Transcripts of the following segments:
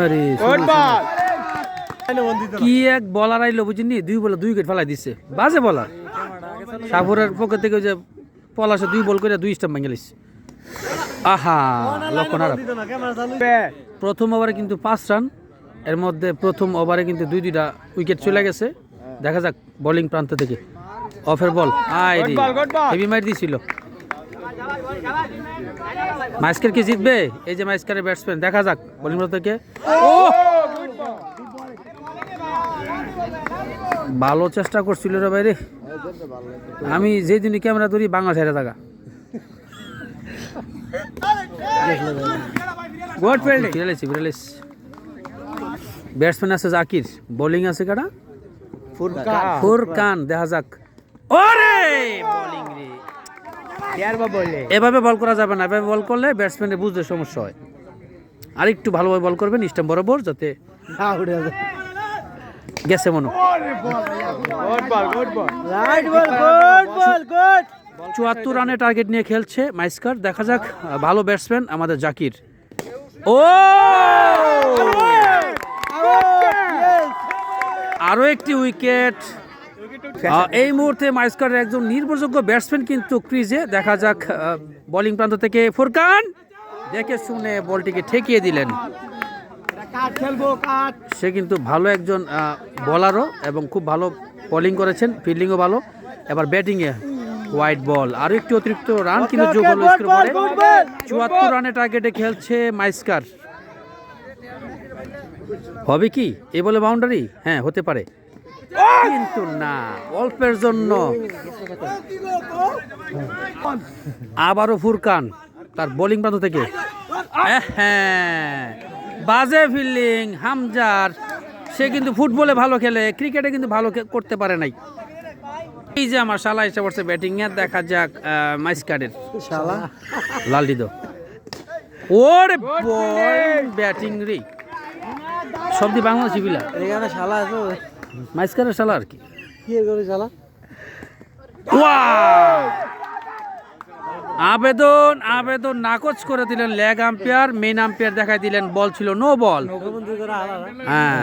আরে কি এক বলার আইলো বুঝিনি? দুই বলে দুই উইকেট ফেলাই দিচ্ছে বাজে বলার সাপুরের পকেট থেকে যে পলাশে দুই বল করে দুই স্টাম্প ভেঙে লিস আহা লক্ষণ হারাপ প্রথম ওভারে কিন্তু পাঁচ রান এর মধ্যে প্রথম ওভারে কিন্তু দুই দুইটা উইকেট চলে গেছে। দেখা যাক বোলিং প্রান্ত থেকে। অফের বল ball. হেভি মার দিছিল। মাইস্কার কি জিতবে? এই যে মাইস্কারের ব্যাটসম্যান দেখা যাক বোলিং থেকে। ও! ভালো চেষ্টা করছিল রে বাইরে আমি যেই দিনই ক্যামেরা ধরি বাংলা ছেড়ে থাকা। গুড ফিল্ডিং ফিরালেছি ব্যাটসম্যান আছে জাকির বোলিং আছে কাটা ফুরকান। দেখা যাক। ওরে! বোলিং রে। এভাবে বল করা যাবে না। এভাবে বল করলে ব্যাটসম্যানের বুঝতে সমস্যা হয়। আর একটু ভালোভাবে বল করবেন স্টাম্প বরাবর যাতে গেছে মনো good ball good ball right ball good ball good চুয়াত্তর রানে টার্গেট নিয়ে খেলছে মাইস্কার। দেখা যাক ভালো ব্যাটসম্যান আমাদের জাকির। ও! আরও একটি উইকেট এই মুহূর্তে মাইস্কারের একজন নির্ভরযোগ্য ব্যাটসম্যান কিন্তু ক্রিজে। দেখা যাক বোলিং প্রান্ত থেকে ফুরকান দেখে শুনে বলটিকে ঠেকিয়ে দিলেন। সে কিন্তু ভালো একজন বলারও এবং খুব ভালো বোলিং করেছেন ফিল্ডিংও ভালো। এবার ব্যাটিংয়ে হোয়াইট বল আরও একটি অতিরিক্ত রান কিন্তু যোগ হলো স্কোর চুয়াত্তর রানে টার্গেটে খেলছে মাইস্কার হবে কি? এ বলে বাউন্ডারি হ্যাঁ হতে পারে। কিন্তু না অল্পের জন্য। আবারও ফুরকান তার বোলিং প্রান্ত থেকে। হ্যাঁ বাজে ফিল্ডিং হামজার। সে কিন্তু ফুটবলে ভালো খেলে ক্রিকেটে কিন্তু ভালো করতে পারে নাই। এই যে আমার শালা এসে পড়ছে ব্যাটিং এ দেখা যাক মাইস্কারের। শালা। লালডিদো ওরে বল ব্যাটিং রে। সবদি বাংলাদেশি বিলা এখানে শালা আছে। মাইস্কারের শালা আর কি? কি করে শালা? ওয়াও! আবেদন আবেদন নাকচ করে দিলেন লেগ আম্পায়ার মেন আম্পায়ার দেখাই দিলেন বল ছিল নো বল হ্যাঁ।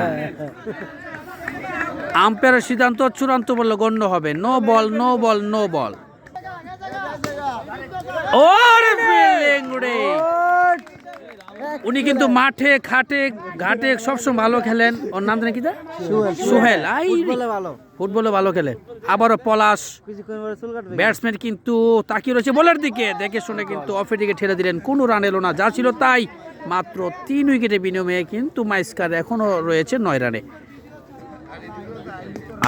আম্পায়ারের সিদ্ধান্ত চূড়ান্ত বললে গণ্য হবে। No ball no ball no ball ওরে ফিল্ডিং রে উনি কিন্তু মাঠে খাটে ঘাটে সবসময় ভালো খেলেন। ওর নাম জানি কি সোহেল। আই ভালো। ফুটবলে ভালো খেলে। আবারও পলাশ। ব্যাটসম্যান কিন্তু তাকিয়ে রয়েছে বলের দিকে। দেখে শুনে কিন্তু অফের দিকে ঠেলে দিলেন। কোনো রান এলো না। যা ছিল তাই। মাত্র তিন উইকেটে বিনিময়ে কিন্তু মাইস্কার এখনও রয়েছে নয় রানে।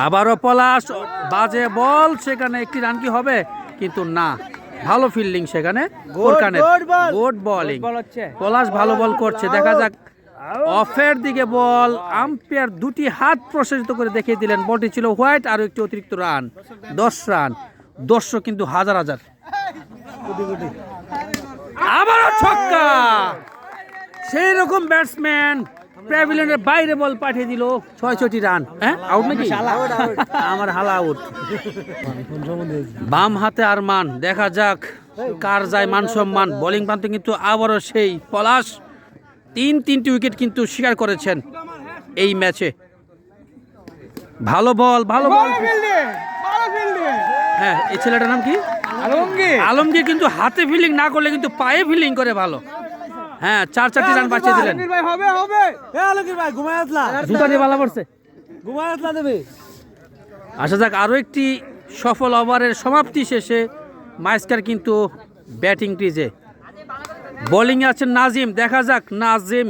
আবারও পলাশ। বাজে বল। সেখানে একটি রান কি হবে? কিন্তু না। ভালো ফিল্ডিং সেখানে গুড বল পলাশ ভালো বল করছে দেখা যাক। অফের দিকে বল আম্পায়ার দুটি হাত প্রসারিত করে দেখিয়ে দিলেন। বলটি ছিল হোয়াইট আর একটি অতিরিক্ত রান দশ রান দর্শক কিন্তু হাজার হাজার। আবারও ছক্কা। সেই রকম ব্যাটসম্যান প্যাভিলিয়নের বাইরে বল পাঠিয়ে দিল ছয় ছয়টি রান। হ্যাঁ? আউট নাকি? আমার হালা আউট বাম হাতে আর মান দেখা যাক কার যায় মান সম্মান। বোলিং প্রান্তে কিন্তু আবারও সেই পলাশ। তিন তিনটি উইকেট কিন্তু শিকার করেছেন এই ম্যাচে ভালো বল ভালো বল। হ্যাঁ এই ছেলেটার নাম কি? আলমগীর। আলমগীর কিন্তু হাতে ফিল্ডিং না করলে কিন্তু পায়ে ফিল্ডিং করে ভালো। হ্যাঁ চার চারটি রান বাঁচিয়ে দিলেন। ভাই হবে হবে। এ ভাই ঘুমায় আসলা। জুতা দিয়ে বালা পড়ছে। ঘুমায় আসলা দেবে আসা যাক আরও একটি সফল ওভারের সমাপ্তি শেষে মাইস্কার কিন্তু ব্যাটিং ক্রিজে বোলিংয়ে আছেন নাজিম দেখা যাক নাজিম